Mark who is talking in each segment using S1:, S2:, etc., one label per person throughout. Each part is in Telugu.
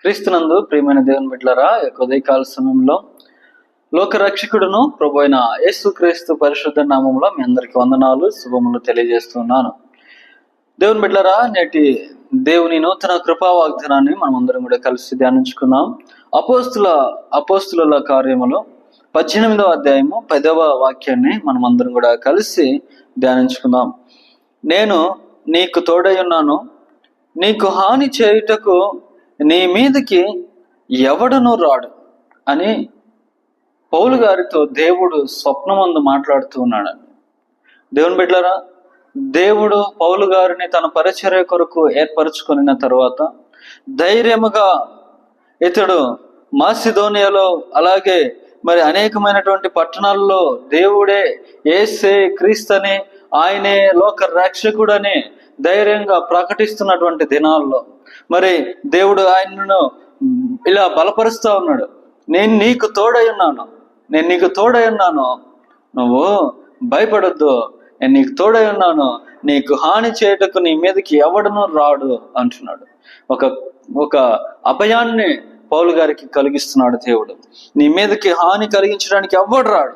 S1: క్రీస్తునందు ప్రియమైన దేవుని బిడ్లరా యొక్క ఉదయకాల సమయంలో లోక రక్షకుడును ప్రభు అయిన యేసు క్రీస్తు పరిశుద్ధ నామంలో మీ అందరికి వందనాలు శుభములు తెలియజేస్తున్నాను. దేవుని బిడ్లరా నేటి దేవుని నూతన కృపా వాగ్దానాన్ని మనం అందరం కూడా కలిసి ధ్యానించుకుందాం. అపోస్తుల అపోస్తుల కార్యములో పద్దెనిమిదవ అధ్యాయము పదవ వాక్యాన్ని మనం అందరం కూడా కలిసి ధ్యానించుకుందాం. నేను నీకు తోడై ఉన్నాను నీకు హాని చేయుటకు నీ మీదకి ఎవడను రాడు అని పౌలు గారితో దేవుడు స్వప్నమందు మాట్లాడుతూ ఉన్నాడు. దేవుని బిడ్డలారా దేవుడు పౌలు గారిని తన పరిచర్య కొరకు ఏర్పరచుకున్న తర్వాత ధైర్యముగా ఇతడు మాసిధోనియాలో అలాగే మరి అనేకమైనటువంటి పట్టణాల్లో దేవుడే ఏసే క్రీస్తని ఆయనే లోక రక్షకుడని ధైర్యంగా ప్రకటిస్తున్నటువంటి దినాల్లో మరి దేవుడు ఆయనను ఇలా బలపరుస్తూ ఉన్నాడు. నేను నీకు తోడై ఉన్నాను. నేను నీకు తోడై ఉన్నాను. నువ్వు భయపడొద్దు. నేను నీకు తోడై ఉన్నాను. నీకు హాని చేయటకు నీ మీదకి ఎవడను రాడు అంటున్నాడు. ఒక ఒక అభయాన్ని పౌలు గారికి కలిగిస్తున్నాడు దేవుడు. నీ మీదకి హాని కలిగించడానికి ఎవ్వడు రాడు?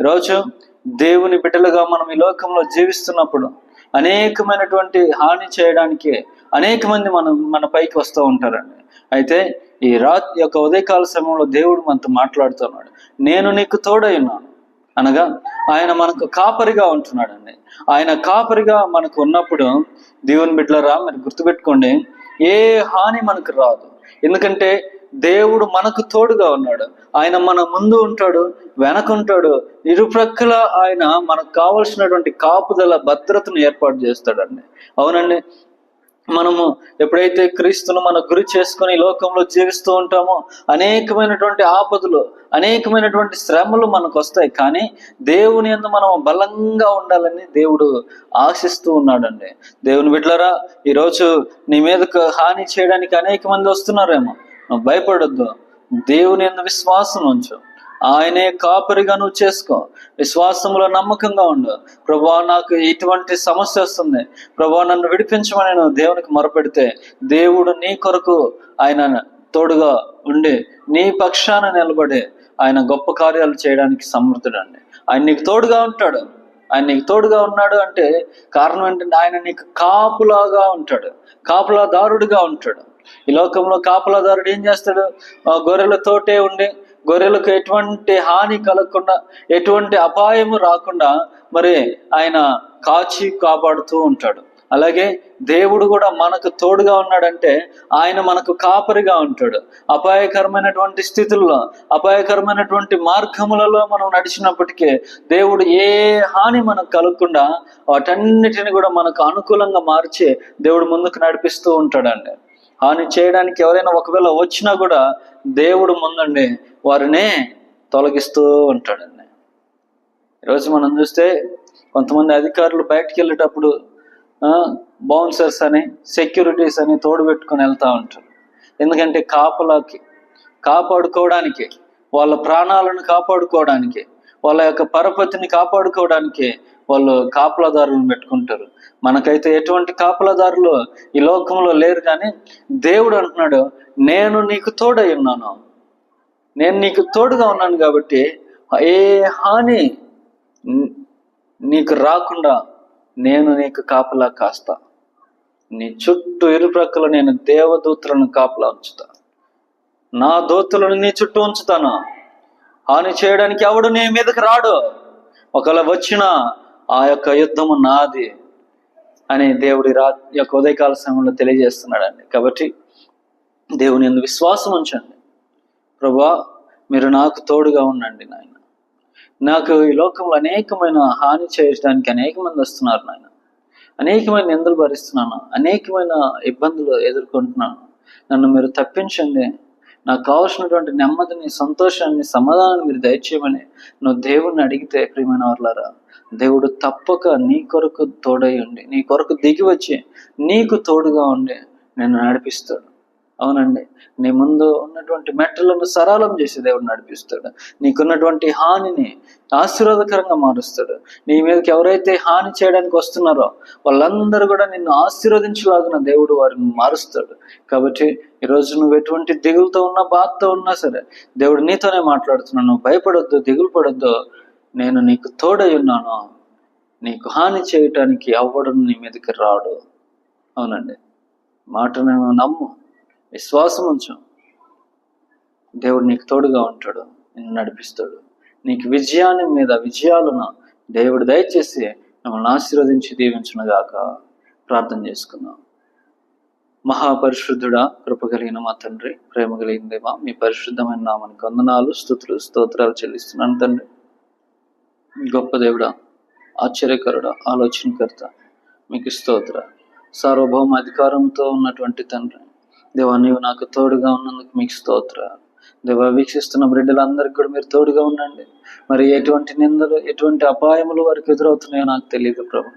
S1: ఈరోజు దేవుని బిడ్డలుగా మనం ఈ లోకంలో జీవిస్తున్నప్పుడు అనేకమైనటువంటి హాని చేయడానికి అనేక మంది మన మన పైకి వస్తూ ఉంటారండి. అయితే ఈ రాత్ యొక్క ఉదయకాల సమయంలో దేవుడు మనతో మాట్లాడుతున్నాడు. నేను నీకు తోడై ఉన్నాను. అనగా ఆయన మనకు కాపరిగా ఉంటున్నాడండి. ఆయన కాపరిగా మనకు ఉన్నప్పుడు దేవుని బిడ్డలరా మీరు గుర్తుపెట్టుకోండి ఏ హాని మనకు రాదు. ఎందుకంటే దేవుడు మనకు తోడుగా ఉన్నాడు. ఆయన మన ముందు ఉంటాడు వెనక ఉంటాడు. ఇరుప్రక్కల ఆయన మనకు కావలసినటువంటి కాపుదల భద్రతను ఏర్పాటు చేస్తాడండి. అవునండి. మనము ఎప్పుడైతే క్రీస్తును మన గురి చేసుకొని ఈ లోకంలో జీవిస్తూ ఉంటామో అనేకమైనటువంటి ఆపదలు అనేకమైనటువంటి శ్రమలు మనకు వస్తాయి. కానీ దేవుని ఎందు మనం బలంగా ఉండాలని దేవుడు ఆశిస్తూ ఉన్నాడండి. దేవుని బిడ్డలరా ఈరోజు నీ మీదకు హాని చేయడానికి అనేక మంది వస్తున్నారేమో. నువ్వు భయపడొద్దు. దేవుని ఎందు విశ్వాసం ఉంచు. ఆయనే కాపరిగా నువ్వు చేసుకో. విశ్వాసంలో నమ్మకంగా ఉండు. ప్రభా నాకు ఇటువంటి సమస్య వస్తుంది. ప్రభా నన్ను విడిపించమని నువ్వు దేవునికి మొరపెడితే దేవుడు నీ కొరకు ఆయన తోడుగా ఉండి నీ పక్షాన నిలబడి ఆయన గొప్ప కార్యాలు చేయడానికి సమర్థుడండి. ఆయన నీకు తోడుగా ఉంటాడు. ఆయన నీకు తోడుగా ఉన్నాడు అంటే కారణం ఏంటంటే ఆయన నీకు కాపులాగా ఉంటాడు. కాపులాదారుడిగా ఉంటాడు. ఈ లోకంలో కాపలాదారుడు ఏం చేస్తాడు? ఆ గొర్రెలతోటే ఉండి గొర్రెలకు ఎటువంటి హాని కలగకుండా ఎటువంటి అపాయము రాకుండా మరి ఆయన కాచి కాపాడుతూ ఉంటాడు. అలాగే దేవుడు కూడా మనకు తోడుగా ఉన్నాడంటే ఆయన మనకు కాపరిగా ఉంటాడు. అపాయకరమైనటువంటి స్థితుల్లో అపాయకరమైనటువంటి మార్గములలో మనం నడిచినప్పటికీ దేవుడు ఏ హాని మనకు కలగకుండా వాటన్నిటిని కూడా మనకు అనుకూలంగా మార్చి దేవుడు ముందుకు నడిపిస్తూ ఉంటాడండి. హాని చేయడానికి ఎవరైనా ఒకవేళ వచ్చినా కూడా దేవుడు ముందండి వారిని తొలగిస్తూ ఉంటాడండి. ఈరోజు మనం చూస్తే కొంతమంది అధికారులు బయటకు వెళ్ళేటప్పుడు బౌన్సర్స్ అని సెక్యూరిటీస్ అని తోడు పెట్టుకొని వెళ్తూ ఉంటారు. ఎందుకంటే కాపలాకి కాపాడుకోవడానికి వాళ్ళ ప్రాణాలను కాపాడుకోవడానికి వాళ్ళ యొక్క పరపతిని కాపాడుకోవడానికి వాళ్ళు కాపలాదారులను పెట్టుకుంటారు. మనకైతే ఎటువంటి కాపలాదారులు ఈ లోకంలో లేరు కానీ దేవుడు అంటున్నాడు నేను నీకు తోడై ఉన్నాను. నేను నీకు తోడుగా ఉన్నాను కాబట్టి ఏ హాని నీకు రాకుండా నేను నీకు కాపలా కాస్తా. నీ చుట్టూ ఇరుప్రక్కల నేను దేవదూతలను కాపలా ఉంచుతా. నా దూతలను నీ చుట్టూ ఉంచుతాను. హాని చేయడానికి ఎవడు నీ మీదకి రాడు. ఒకవేళ వచ్చినా ఆ యొక్క యుద్ధము నాది అని దేవుడి రా యొక్క ఉదయకాల సమయంలో తెలియజేస్తున్నాడండి. కాబట్టి దేవుని ఎందు విశ్వాసం ఉంచండి. ప్రభా మీరు నాకు తోడుగా ఉండండి నాయన. నాకు ఈ లోకంలో అనేకమైన హాని చేయడానికి అనేక మంది వస్తున్నారు నాయన. అనేకమైన నిందలు భరిస్తున్నాను. అనేకమైన ఇబ్బందులు ఎదుర్కొంటున్నాను. నన్ను మీరు తప్పించండి. నాకు కావాల్సినటువంటి నెమ్మదిని సంతోషాన్ని సమాధానాన్ని మీరు దయచేయమని నువ్వు దేవుణ్ణి అడిగితే ప్రియమైన వాళ్ళారా దేవుడు తప్పక నీ కొరకు తోడై ఉండి నీ కొరకు దిగి వచ్చి నీకు తోడుగా ఉండి నేను నడిపిస్తాడు. అవునండి. నీ ముందు ఉన్నటువంటి మెట్టలను సరళం చేసి దేవుడు నడిపిస్తాడు. నీకున్నటువంటి హానిని ఆశీర్వాదకరంగా మారుస్తాడు. నీ మీదకి ఎవరైతే హాని చేయడానికి వస్తున్నారో వాళ్ళందరూ కూడా నిన్ను ఆశీర్వదించలాగిన దేవుడు వారిని మారుస్తాడు. కాబట్టి ఈరోజు నువ్వు ఎటువంటి దిగులతో ఉన్నా బాధతో ఉన్నా సరే దేవుడు నీతోనే మాట్లాడుతున్నాను నువ్వు భయపడొద్దు దిగులు పడొద్దు. నేను నీకు తోడై ఉన్నాను. నీకు హాని చేయటానికి ఎవడు నీ మీదకి రాడు. అవునండి. మాటను నమ్ము. విశ్వాసం ఉంచు దేవుడు నీకు తోడుగా ఉంటాడు నిన్ను నడిపిస్తాడు. నీకు విజయాన్ని మీద విజయాలను దేవుడు దయచేసి మిమ్మల్ని ఆశీర్వదించి దీవించునుగాక. ప్రార్థన చేసుకుందాం. మహాపరిశుద్ధుడా కృపగలిగిన మా తండ్రి ప్రేమ కలిగిన దేవా మీ పరిశుద్ధమైన నామానికి వందనాలు స్థుతులు స్తోత్రాలు చెల్లిస్తున్నాను తండ్రి. గొప్ప దేవుడా ఆశ్చర్యకరుడా ఆలోచనకర్త మీకు స్తోత్ర. సార్వభౌమ అధికారంతో ఉన్నటువంటి తండ్రి దేవా నీవు నాకు తోడుగా ఉన్నందుకు మీకు స్తోత్ర దేవా వీక్షిస్తున్న బిడ్డలందరికీ కూడా మీరు తోడుగా ఉండండి. మరి ఎటువంటి నిందలు ఎటువంటి అపాయములు వారికి ఎదురవుతున్నాయో నాకు తెలియదు ప్రభు.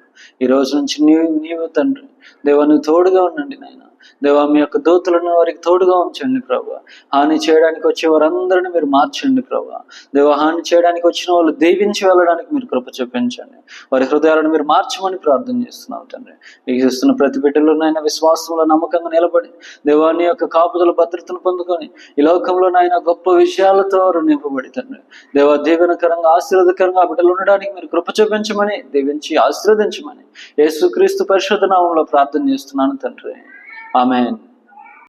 S1: ఈ రోజు నుంచి నీవు నీవు తండ్రి దేవాన్ని తోడుగా ఉండండి నాయన. దేవా మీ యొక్క దూతలను వారికి తోడుగా ఉంచండి ప్రభు. హాని చేయడానికి వచ్చే వారందరిని మీరు మార్చండి ప్రభు. దేవ హాని చేయడానికి వచ్చిన వాళ్ళు దీవించి వెళ్ళడానికి మీరు కృప చూపించండి. వారి హృదయాలను మీరు మార్చమని ప్రార్థన చేస్తున్నాం తండ్రి. వీక్షిస్తున్న ప్రతి బిడ్డలోనైనా విశ్వాసంలో నమ్మకంగా నిలబడి దేవాన్ని యొక్క కాపుదల భద్రతను పొందుకొని ఈ లోకంలో గొప్ప విషయాలతో వారు నింపబడి తండ్రి. దేవా దీవెనకరంగా ఆశీర్వదకరంగా బిడ్డలు ఉండడానికి మీరు కృప చూపించమని దీవించి ఆశీర్వదించమని యేసుక్రీస్తు పరిశుద్ధ నామంలో ప్రార్థన చేస్తున్నాను తండ్రి. ఆమెన్.